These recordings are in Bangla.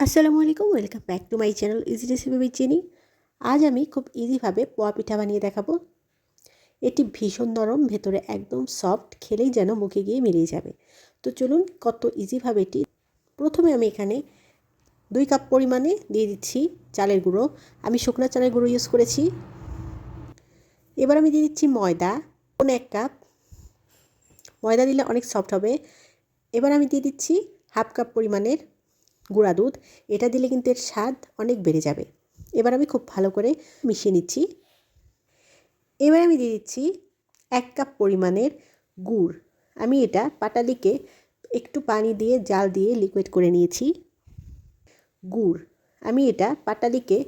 আসসালামু আলাইকুম, welcome back to my channel easy recipe with Jenny. আজ আমি খুব ইজিভাবে পোয়া পিঠা বানিয়ে দেখাবো। এটি ভীষণ নরম, ভেতরে একদম সফট, খেলেই যেন মুখে গিয়ে মিলিয়ে যাবে। তো চলুন কত ইজিভাবে এটি। প্রথমে আমি এখানে দুই কাপ পরিমাণে দিয়ে দিচ্ছি চালের গুঁড়ো। আমি শুকনো চালের গুঁড়ো ইউজ করেছি। এবার আমি দিয়ে দিচ্ছি ময়দা। কোন এক কাপ। ময়দা দিলে অনেক সফট হবে। এবার আমি দিয়ে দিচ্ছি হাফ কাপ পরিমাণের গুঁড়া দুধ, এটা দিলে কিন্তু এর স্বাদ অনেক বেড়ে যাবে। এবার আমি খুব ভালো করে মিশিয়ে নিচ্ছি। এবার আমি দিয়ে দিচ্ছি এক কাপ পরিমাণের গুড়। আমি এটা পাটালিকে একটু পানি দিয়ে, জাল দিয়ে লিকুইড করে নিয়েছি। গুড়। আমি এটা পাটালিকে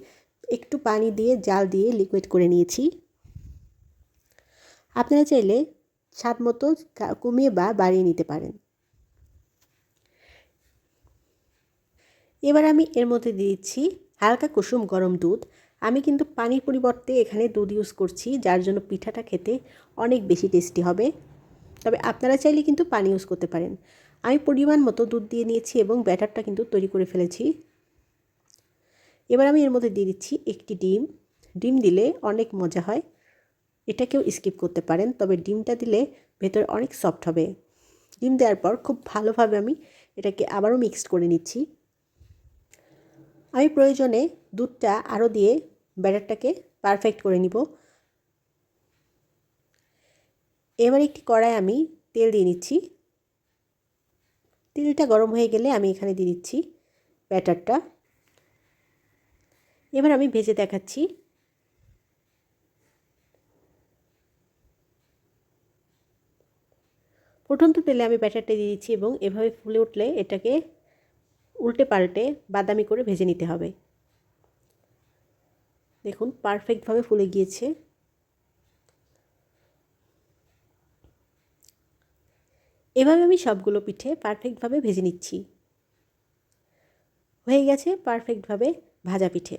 একটু পানি দিয়ে, জাল দিয়ে লিকুইড করে নিয়েছি। আপনারা চাইলে স্বাদ মতো কমিয়ে বা বাড়িয়ে নিতে পারেন। এবার আমি এর মধ্যে দিচ্ছি হালকা কুসুম গরম দুধ। আমি কিন্তু পানির পরিবর্তে এখানে দুধ ইউজ করছি, যার জন্য পিঠাটা খেতে অনেক বেশি টেস্টি হবে। তবে আপনারা চাইলে কিন্তু পানি ইউজ করতে পারেন। আমি পরিমাণ মতো দুধ দিয়ে নিয়েছি এবং ব্যাটারটা কিন্তু তৈরি করে ফেলেছি। এবার আমি এর মধ্যে দিয়ে দিচ্ছি একটি ডিম। ডিম দিলে অনেক মজা হয়। এটাকেও স্কিপ করতে পারেন, তবে ডিমটা দিলে ভেতরে অনেক সফট হবে। ডিম দেওয়ার পর খুব ভালোভাবে আমি এটাকে আবারও মিক্সড করে নিচ্ছি। আমি প্রয়োজনে দুধটা আরও দিয়ে ব্যাটারটাকে পারফেক্ট করে নিব। এবার একটি কড়াই আমি তেল দিয়ে নিচ্ছি। তেলটা গরম হয়ে গেলে আমি এখানে দিয়ে দিচ্ছি ব্যাটারটা। এবার আমি ভেজে দেখাচ্ছি। ফুটন্ত তেলে আমি ব্যাটারটা দিয়ে দিচ্ছি এবং এভাবে ফুলে উঠলে এটাকে উল্টে পাল্টে বাদামি করে ভেজে নিতে হবে। দেখুন পারফেক্টভাবে ফুলে গিয়েছে। এভাবে আমি সবগুলো পিঠে পারফেক্টভাবে ভেজে নিচ্ছি। হয়ে গেছে পারফেক্টভাবে ভাজা পিঠে।